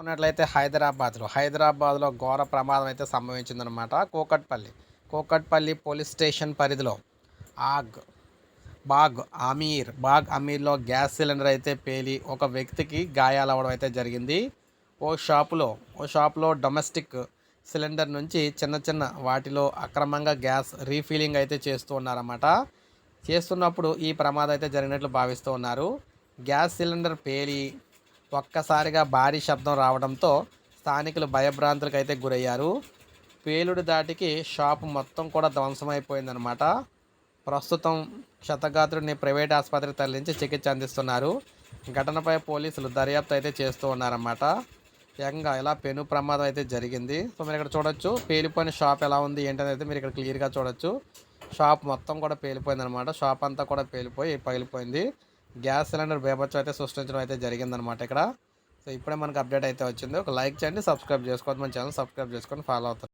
ఉన్నట్లయితే హైదరాబాద్లో హైదరాబాద్లో ఘోర ప్రమాదం అయితే సంభవించిందనమాట కోకట్పల్లి. కోకట్పల్లి పోలీస్ స్టేషన్ పరిధిలో ఆగ్ బాగ్ అమీర్ బాగ్ అమీర్లో గ్యాస్ సిలిండర్ అయితే పేలి ఒక వ్యక్తికి గాయాలు అవ్వడం అయితే జరిగింది. ఓ షాపులో ఓ షాపులో డొమెస్టిక్ సిలిండర్ నుంచి చిన్న చిన్న వాటిలో అక్రమంగా గ్యాస్ రీఫిలింగ్ అయితే చేస్తూ ఉన్నారన్నమాట. చేస్తున్నప్పుడు ఈ ప్రమాదం అయితే జరిగినట్లు భావిస్తూ ఉన్నారు. గ్యాస్ సిలిండర్ పేలి ఒక్కసారిగా భారీ శబ్దం రావడంతో స్థానికులు భయభ్రాంతులకు అయితే గురయ్యారు. పేలుడు దాటికి షాపు మొత్తం కూడా ధ్వంసమైపోయిందనమాట ప్రస్తుతం క్షతగాత్రుడిని ప్రైవేట్ ఆసుపత్రికి తరలించి చికిత్స అందిస్తున్నారు. ఘటనపై పోలీసులు దర్యాప్తు అయితే చేస్తూ ఉన్నారన్నమాట. ఏకంగా ఇలా పెను ప్రమాదం అయితే జరిగింది. సో మీరు ఇక్కడ చూడొచ్చు పేలిపోయిన షాప్ ఎలా ఉంది ఏంటనేది అయితే మీరు ఇక్కడ క్లియర్గా చూడొచ్చు. షాప్ మొత్తం కూడా పేలిపోయింది అనమాట షాప్ అంతా కూడా పేలిపోయి పగిలిపోయింది. గ్యాస్ సిలిండర్ బేబచ్చం అయితే సృష్టించడం అయితే జరిగిందనమాట ఇక్కడ. సో ఇప్పుడే మనకు అప్డేట్ అయితే వచ్చింది. ఒక లైక్ చేయండి సబ్స్క్రైబ్ చేసుకోవద్దు. మన ఛానల్ సబ్స్క్రైబ్ చేసుకొని ఫాలో అవుతారు.